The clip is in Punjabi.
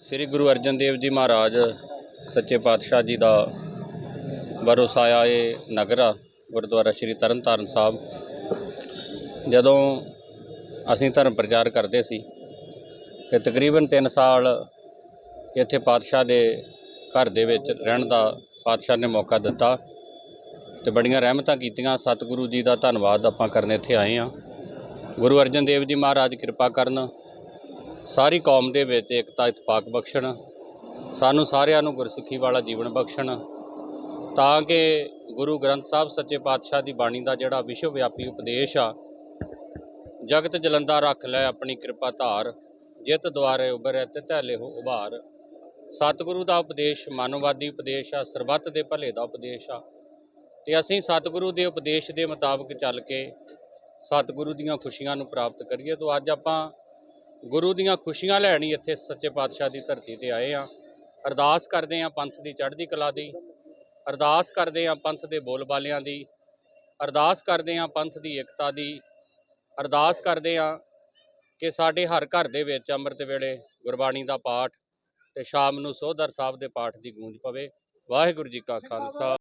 ਸ੍ਰੀ ਗੁਰੂ ਅਰਜਨ ਦੇਵ ਜੀ ਮਹਾਰਾਜ, ਸੱਚੇ ਪਾਤਸ਼ਾਹ ਜੀ ਦਾ ਵਰੋਸਾਇਆ ਇਹ ਨਗਰ ਆ, ਗੁਰਦੁਆਰਾ ਸ੍ਰੀ ਤਰਨਤਾਰਨ ਸਾਹਿਬ। ਜਦੋਂ ਅਸੀਂ ਧਰਮ ਪ੍ਰਚਾਰ ਕਰਦੇ ਸੀ ਤੇ ਤਕਰੀਬਨ 3 ਸਾਲ ਇੱਥੇ ਪਾਤਸ਼ਾਹ ਦੇ ਘਰ ਦੇ ਵਿੱਚ ਰਹਿਣ ਦਾ ਪਾਤਸ਼ਾਹ ਨੇ ਮੌਕਾ ਦਿੱਤਾ ਤੇ ਬੜੀਆਂ ਰਹਿਮਤਾਂ ਕੀਤੀਆਂ। ਸਤਿਗੁਰੂ ਜੀ ਦਾ ਧੰਨਵਾਦ ਆਪਾਂ ਕਰਨ ਇੱਥੇ ਆਏ ਆ ਗੁਰੂ ਅਰਜਨ ਦੇਵ ਜੀ ਮਹਾਰਾਜ, ਕਿਰਪਾ ਕਰਨ ਸਾਰੀ ਕੌਮ ਦੇ ਵਿੱਚ ਇਕਤਾ ਇਤਫਾਕ ਬਖਸ਼ਣ, ਸਾਨੂੰ ਸਾਰਿਆਂ ਨੂੰ ਗੁਰਸਿੱਖੀ ਵਾਲਾ ਜੀਵਨ ਬਖਸ਼ਣ, ਤਾਂ ਕਿ ਗੁਰੂ ਗ੍ਰੰਥ ਸਾਹਿਬ ਸੱਚੇ ਪਾਤਸ਼ਾਹ ਦੀ ਬਾਣੀ ਦਾ ਜਿਹੜਾ ਵਿਸ਼ਵ ਵਿਆਪੀ ਉਪਦੇਸ਼ ਆ, ਜਗਤ ਜਲੰਦਾ ਰੱਖ ਲੈ ਆਪਣੀ ਕਿਰਪਾ ਧਾਰ, ਜਿਤ ਦੁਆਰੇ ਉਬਰੈ ਤੇ ਧੈਲੇ ਹੋ ਉਭਾਰ। ਸਤਿਗੁਰੂ ਦਾ ਉਪਦੇਸ਼ ਮਾਨਵਵਾਦੀ ਉਪਦੇਸ਼ ਆ, ਸਰਬੱਤ ਦੇ ਭਲੇ ਦਾ ਉਪਦੇਸ਼ ਆ। ਤੇ ਅਸੀਂ ਸਤਿਗੁਰੂ ਦੇ ਉਪਦੇਸ਼ ਦੇ ਮੁਤਾਬਕ ਚੱਲ ਕੇ ਸਤਿਗੁਰੂ ਦੀਆਂ ਖੁਸ਼ੀਆਂ ਨੂੰ ਪ੍ਰਾਪਤ ਕਰੀਏ। ਤੋਂ ਅੱਜ ਆਪਾਂ ਗੁਰੂ ਦੀਆਂ ਖੁਸ਼ੀਆਂ ਲੈਣ ਇੱਥੇ ਸੱਚੇ ਪਾਤਸ਼ਾਹ ਦੀ ਧਰਤੀ ਤੇ ਆਏ ਆ ਅਰਦਾਸ ਕਰਦੇ ਆ ਪੰਥ ਦੀ ਚੜ੍ਹਦੀ ਕਲਾ ਦੀ। ਅਰਦਾਸ ਕਰਦੇ ਆ ਪੰਥ ਦੇ ਬੋਲਬਾਲਿਆਂ ਦੀ। ਅਰਦਾਸ ਕਰਦੇ ਆ ਪੰਥ ਦੀ ਏਕਤਾ ਦੀ। ਅਰਦਾਸ ਕਰਦੇ ਆ ਕਿ ਸਾਡੇ ਹਰ ਘਰ ਦੇ ਵਿੱਚ ਅੰਮ੍ਰਿਤ ਵੇਲੇ ਗੁਰਬਾਣੀ ਦਾ ਪਾਠ ਤੇ ਸ਼ਾਮ ਨੂੰ ਸੋਧਰ ਸਾਹਿਬ ਦੇ ਪਾਠ ਦੀ ਗੂੰਜ ਪਵੇ। ਵਾਹਿਗੁਰੂ ਜੀ ਕਾ ਖਾਲਸਾ।